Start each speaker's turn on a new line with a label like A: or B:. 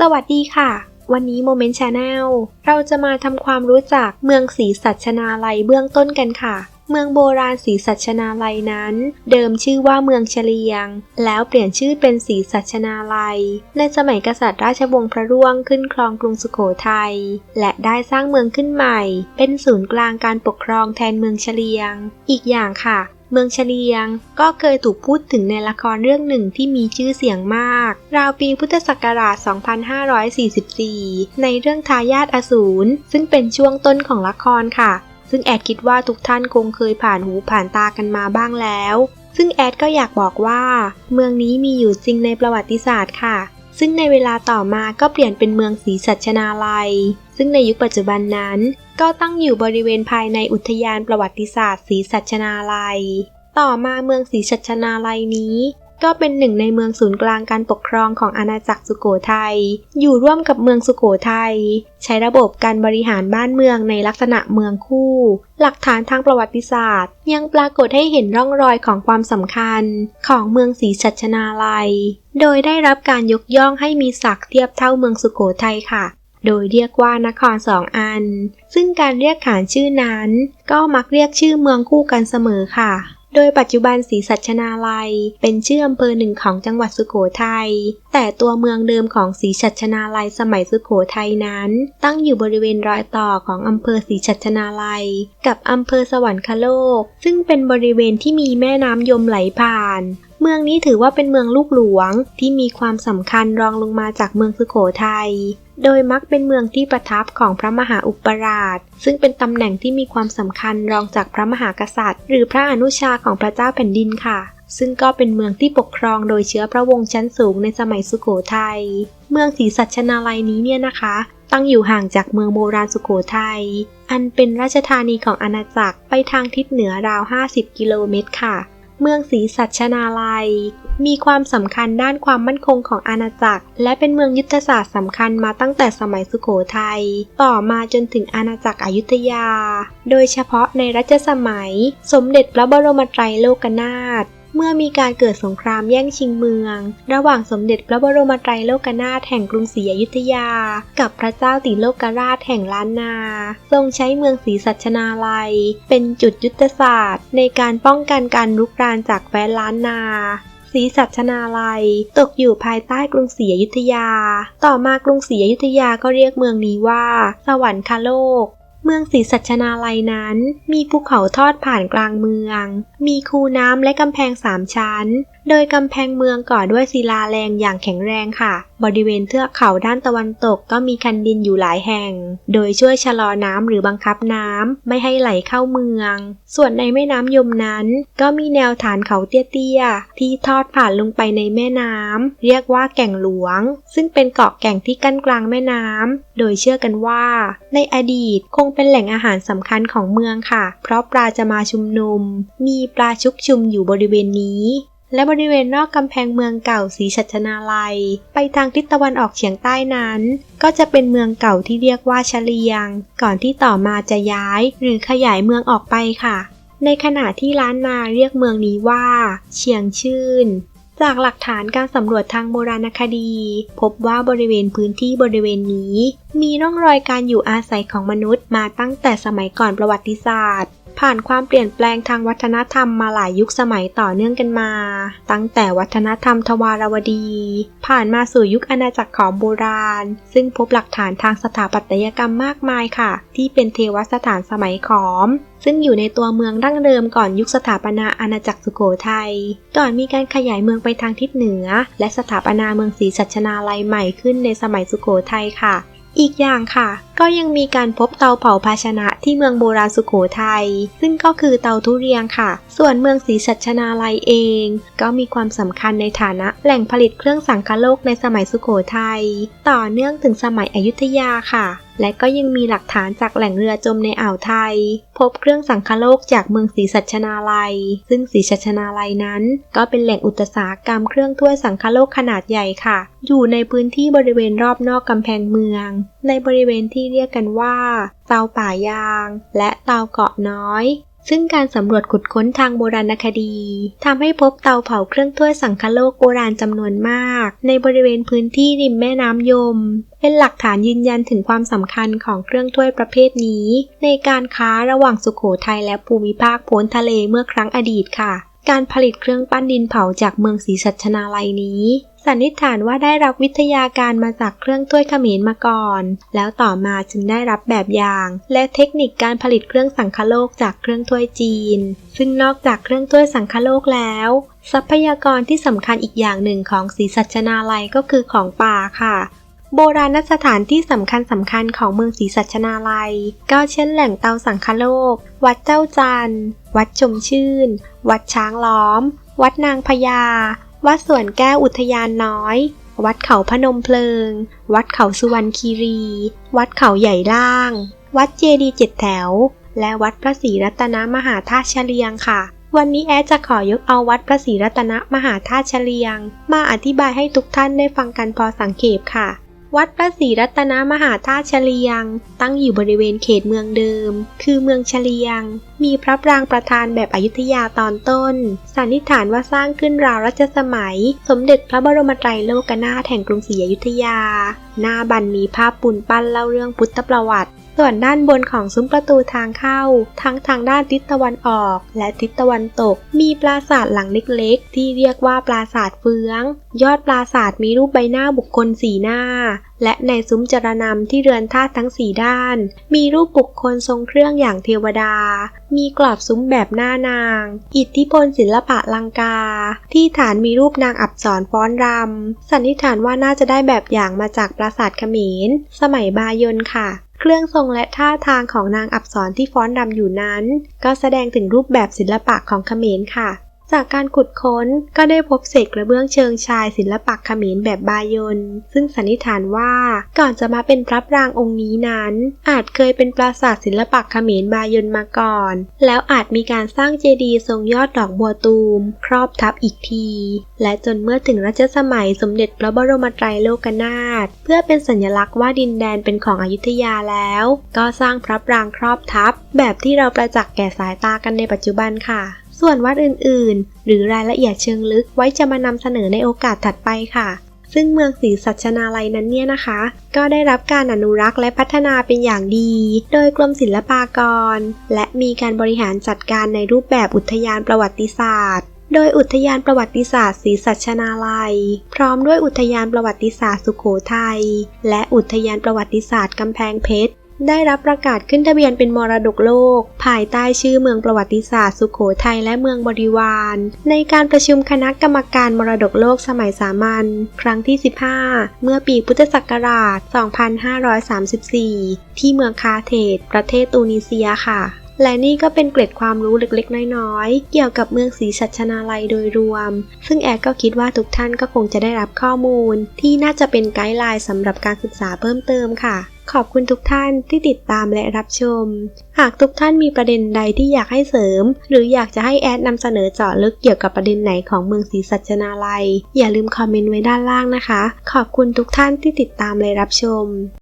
A: สวัสดีค่ะ วันนี้โมเมนต์ชาแนลเราจะมาทำความรู้จักเมืองศรีสัชนาลัยเบื้องต้นกันค่ะ เมืองโบราณศรีสัชนาลัยนั้น เดิมชื่อว่าเมืองเฉลียง แล้วเปลี่ยนชื่อเป็นศรีสัชนาลัย ในสมัยกษัตริย์ราชวงศ์พระร่วงขึ้นครองกรุงสุโขทัย และได้สร้างเมืองขึ้นใหม่ เป็นศูนย์กลางการปกครองแทนเมืองเฉลียง อีกอย่างค่ะ เมืองเฉลียง ก็เคยถูกพูดถึงในละครเรื่องหนึ่งที่มีชื่อเสียงมาก ราวปีพุทธศักราช 2544 ในเรื่องทายาทอสูร ซึ่งเป็นช่วงต้นของละครค่ะ ซึ่งแอดคิดว่าทุกท่านคงเคยผ่านหูผ่านตากันมาบ้างแล้ว ซึ่งแอดก็อยากบอกว่า เมืองนี้มีอยู่จริงในประวัติศาสตร์ค่ะซึ่งในเวลาต่อมาก็เปลี่ยนเป็นเมืองศรีสัชนาลัย ซึ่งในยุคปัจจุบันนั้น ก็ตั้งอยู่บริเวณภายในอุทยานประวัติศาสตร์ศรีสัชนาลัย ต่อมาเมืองศรีสัชนาลัยนี้ ก็เป็นหนึ่งในเมืองศูนย์กลางการปกครองของอาณาจักรสุโขทัย อยู่ร่วมกับเมืองสุโขทัย ใช้ระบบการบริหารบ้านเมืองในลักษณะเมืองคู่ หลักฐานทางประวัติศาสตร์ ยังปรากฏให้เห็นร่องรอยของความสำคัญของเมืองศรีสัชนาลัย โดยได้รับการยกย่องให้มีศักดิ์เทียบเท่าเมืองสุโขทัยค่ะโดยเรียกว่านครสองอัน ซึ่งการเรียกขานชื่อนั้น ก็มักเรียกชื่อเมืองคู่กันเสมอค่ะ โดยปัจจุบันศรีสัชนาลัย เป็นชื่ออำเภอหนึ่งของจังหวัดสุโขทัย แต่ตัวเมืองเดิมของศรีสัชนาลัยสมัยสุโขทัยนั้น ตั้งอยู่บริเวณรอยต่อของอำเภอศรีสัชนาลัย กับอำเภอสวรรคโลก ซึ่งเป็นบริเวณที่มีแม่น้ำยมไหลผ่านเมืองนี้ถือว่าเป็นเมืองลูกหลวงที่มีความสำคัญรองลงมาจากเมืองสุโขทัย โดยมักเป็นเมืองที่ประทับของพระมหาอุปราช ซึ่งเป็นตำแหน่งที่มีความสำคัญรองจากพระมหากษัตริย์ หรือพระอนุชาของพระเจ้าแผ่นดินค่ะ ซึ่งก็เป็นเมืองที่ปกครองโดยเชื้อพระวงศ์ชั้นสูงในสมัยสุโขทัย เมืองศรีสัชนาลัยนี้เนี่ยนะคะ ตั้งอยู่ห่างจากเมืองโบราณสุโขทัย อันเป็นราชธานีของอาณาจักรไปทางทิศเหนือราว 50 กิโลเมตรค่ะ เมืองศรีสัชนาลัย มีความสำคัญด้านความมั่นคงของอาณาจักร และเป็นเมืองยุทธศาสตร์สำคัญมาตั้งแต่สมัยสุโขทัยต่อมาจนถึงอาณาจักรอยุธยา โดยเฉพาะในรัชสมัย สมเด็จพระบรมไตรโลกนาถเมื่อมีการเกิดสงครามแย่งชิงเมือง ระหว่างสมเด็จพระบรมไตรโลกนาถแห่งกรุงศรีอยุธยา กับพระเจ้าติโลกราชแห่งล้านนา ทรงใช้เมืองศรีสัชนาลัย เป็นจุดยุทธศาสตร์ ในการป้องกันการรุกรานจากแวนล้านนา ศรีสัชนาลัย ตกอยู่ภายใต้กรุงศรีอยุธยา ต่อมากรุงศรีอยุธยาก็เรียกเมืองนี้ว่า สวรรคโลกเมืองศรีสัชนาลัยนั้น มีภูเขาทอดผ่านกลางเมือง มีคูน้ำและกำแพงสามชั้น โดยกำแพงเมืองก่อด้วยศิลาแรงอย่างแข็งแรงค่ะ บริเวณเทือกเขาด้านตะวันตกก็มีคันดินอยู่หลายแห่ง โดยช่วยชะลอน้ำหรือบังคับน้ำไม่ให้ไหลเข้าเมือง ส่วนในแม่น้ำยมนั้น ก็มีแนวฐานเขาเตี้ยๆ ที่ทอดผ่านลงไปในแม่น้ำเรียกว่าแก่งหลวง ซึ่งเป็นเกาะแก่งที่กั้นกลางแม่น้ำโดยเชื่อกันว่า ในอดีตคงเป็นแหล่งอาหารสำคัญของเมืองค่ะ เพราะปลาจะมาชุมนุม มีปลาชุกชุมอยู่บริเวณนี้ และบริเวณนอกกำแพงเมืองเก่าศรีชัชนาลัย ไปทางทิศตะวันออกเฉียงใต้นั้น ก็จะเป็นเมืองเก่าที่เรียกว่าเฉลียง ก่อนที่ต่อมาจะย้ายหรือขยายเมืองออกไปค่ะ ในขณะที่ล้านนาเรียกเมืองนี้ว่า เชียงชื่น จากหลักฐานการสำรวจทางโบราณคดี พบว่าบริเวณพื้นที่บริเวณนี้ มีร่องรอยการอยู่อาศัยของมนุษย์มาตั้งแต่สมัยก่อนประวัติศาสตร์ ผ่านความเปลี่ยนแปลงทางวัฒนธรรมมาหลายยุคสมัยต่อเนื่องกันมา ตั้งแต่วัฒนธรรมทวารวดี ผ่านมาสู่ยุคอาณาจักรของโบราณ ซึ่งพบหลักฐานทางสถาปัตยกรรมมากมายค่ะ ที่เป็นเทวสถานสมัยขอม ซึ่งอยู่ในตัวเมืองดั้งเดิมก่อนยุคสถาปนาอาณาจักรสุโขทัยก่อนมีการขยายเมืองไปทางทิศเหนือ และสถาปนาเมืองศรีสัชนาลัยใหม่ขึ้นในสมัยสุโขทัยค่ะ อีกอย่างค่ะก็ยังมีการพบเตาเผาภาชนะที่เมืองโบราณสุโขทัย ซึ่งก็คือเตาทุเรียงค่ะ ส่วนเมืองศรีสัชนาลัยเอง ก็มีความสำคัญในฐานะแหล่งผลิตเครื่องสังคโลกในสมัยสุโขทัย ต่อเนื่องถึงสมัยอยุธยาค่ะ และก็ยังมีหลักฐานจากแหล่งเรือจมในอ่าวไทย พบเครื่องสังคโลกจากเมืองศรีสัชนาลัย ซึ่งศรีสัชนาลัยนั้น ก็เป็นแหล่งอุตสาหกรรมเครื่องถ้วยสังคโลกขนาดใหญ่ค่ะ อยู่ในพื้นที่บริเวณรอบนอกกำแพงเมือง ในบริเวณที่เรียกกันว่า เตาป่ายาง และเตาเกาะน้อยซึ่งการสำรวจขุดค้นทางโบราณคดีทำให้พบเตาเผาเครื่องถ้วยสังคโลกโบราณจำนวนมาก ในบริเวณพื้นที่ริมแม่น้ำยม เป็นหลักฐานยืนยันถึงความสำคัญของเครื่องถ้วยประเภทนี้ ในการค้าระหว่างสุโขทัยและภูมิภาคพ้นทะเลเมื่อครั้งอดีตค่ะ การผลิตเครื่องปั้นดินเผาจากเมืองศรีสัชนาลัยนี้ สันนิษฐานว่าได้รับวิทยาการมาจากเครื่องถ้วยขมรมาก่อน แล้วต่อมาจึงได้รับแบบอย่าง และเทคนิคการผลิตเครื่องสังคโลกจากเครื่องถ้วยจีน ซึ่งนอกจากเครื่องถ้วยสังคโลกแล้วทรัพยากรที่สำคัญอีกอย่างหนึ่งของศรีสัชนาลัยก็คือของป่าค่ะ โบราณสถานที่สำคัญสำคัญของเมืองศรีสัชนาลัย ก็เช่นแหล่งเตาสังคโลก วัดเจ้าจันทร์วัดชมชื่น วัดช้างล้อม วัดนางพญา วัดสวนแก้วอุทยานน้อย วัดเขาพนมเพลิง วัดเขาสุวรรณคีรี วัดเขาใหญ่ล่าง วัดเจดีเจ็ดแถว และวัดพระศรีรัตนมหาธาตุเฉลียงค่ะ วันนี้แอดจะขอยกเอาวัดพระศรีรัตนมหาธาตุเฉลียง มาอธิบายให้ทุกท่านได้ฟังกันพอสังเขปค่ะ วัดพระศรีรัตนมหาธาตุเฉลียง ตั้งอยู่บริเวณเขตเมืองเดิม คือเมืองเฉลียง มีพระปรางประธานแบบอยุธยาตอนต้น สันนิษฐานว่าสร้างขึ้นราวรัชสมัย สมเด็จพระบรมไตรโลกนาถแห่งกรุงศรีอยุธยา หน้าบันมีภาพปูนปั้นเล่าเรื่องพุทธประวัติ ส่วนด้านบนของซุ้มประตูทางเข้า ทั้งทางด้านทิศตะวันออกและทิศตะวันตก มีปราสาทหลังเล็กๆ ที่เรียกว่าปราสาทเฟือง ยอดปราสาทมีรูปใบหน้าบุคคลสีหน้า และในซุ้มจรนำที่เรือนธาตุทั้งสี่ด้าน มีรูปบุคคลทรงเครื่องอย่างเทวดา มีกรอบซุ้มแบบหน้านาง อิทธิพลศิลปะลังกา ที่ฐานมีรูปนางอับสรฟ้อนรำสันนิษฐานว่าน่าจะได้แบบอย่างมาจากปราสาทเขมร สมัยบายนค่ะ เครื่องทรงและท่าทางของนางอับสรที่ฟ้อนรำอยู่นั้น ก็แสดงถึงรูปแบบศิลปะของเขมรค่ะ จากการขุดค้นก็ได้พบเศษกระเบื้องเชิงชายศิลปะเขมรแบบบายน ซึ่งสันนิษฐานว่าก่อนจะมาเป็นพระปรางองค์นี้นั้น อาจเคยเป็นปราสาทศิลปะเขมรบายนมาก่อน แล้วอาจมีการสร้างเจดีย์ทรงยอดดอกบัวตูม ครอบทับอีกที และจนเมื่อถึงรัชสมัยสมเด็จพระบรมไตรโลกนาถเพื่อเป็นสัญลักษณ์ว่าดินแดนเป็นของอยุธยาแล้ว ก็สร้างพระปรางครอบทับแบบที่เราประจักษ์แก่สายตากันในปัจจุบันค่ะ ส่วนวัดอื่นๆ หรือรายละเอียดเชิงลึกไว้จะมานำเสนอในโอกาสถัดไปค่ะ ซึ่งเมืองศรีสัชนาลัยนั้นเนี่ยนะคะ ก็ได้รับการอนุรักษ์และพัฒนาเป็นอย่างดี โดยกรมศิลปากร และมีการบริหารจัดการในรูปแบบอุทยานประวัติศาสตร์โดยอุทยานประวัติศาสตร์ศรีสัชนาลัย พร้อมด้วยอุทยานประวัติศาสตร์สุโขทัยและอุทยานประวัติศาสตร์กำแพงเพชร ได้รับประกาศขึ้นทะเบียนเป็นมรดกโลก ภายใต้ชื่อเมืองประวัติศาสตร์สุขโขทัยและเมืองบริวาร ในการประชุมคณะกรรมการมรดกโลกสมัยสามัญครั้งที่ 15 เมื่อปีพุทธศักราช 2534 ที่เมืองคาเทตประเทศตูนิเซียค่ะและนี่ก็เป็นเกร็ดความรู้เล็กๆ น้อยๆ เกี่ยวกับเมืองศรีสัชนาลัยโดยรวม ซึ่งแอดก็คิดว่าทุกท่านก็คงจะได้รับข้อมูล ที่น่าจะเป็นไกด์ไลน์สำหรับการศึกษาเพิ่มเติมค่ะ ขอบคุณทุกท่านที่ติดตามและรับชม หากทุกท่านมีประเด็นใดที่อยากให้เสริม หรืออยากจะให้แอดนำเสนอเจาะลึกเกี่ยวกับประเด็นไหนของเมืองศรีสัชนาลัย อย่าลืมคอมเมนต์ไว้ด้านล่างนะคะ ขอบคุณทุกท่านที่ติดตามและรับชม